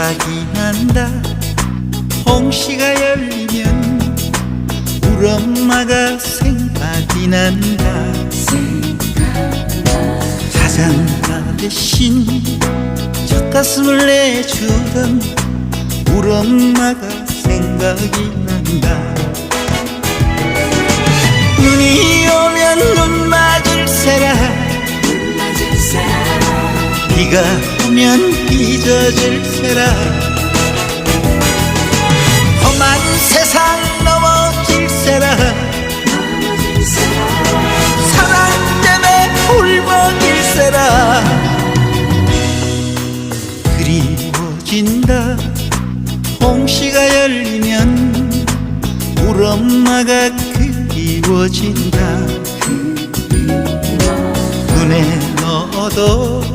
생각이 난다. 홍시가 열리면 우리 엄마가 생각이 난다. 자장가 대신 젖가슴을 내주던 우리 엄마가 생각이 난다 비가 오면 빚어질 새라. 험한 세상 넘어질 새라. 사랑 때문에 울먹일 새라. 그리워진다. 홍시가 열리면 우리 엄마가 그리워진다. 눈에 넣어도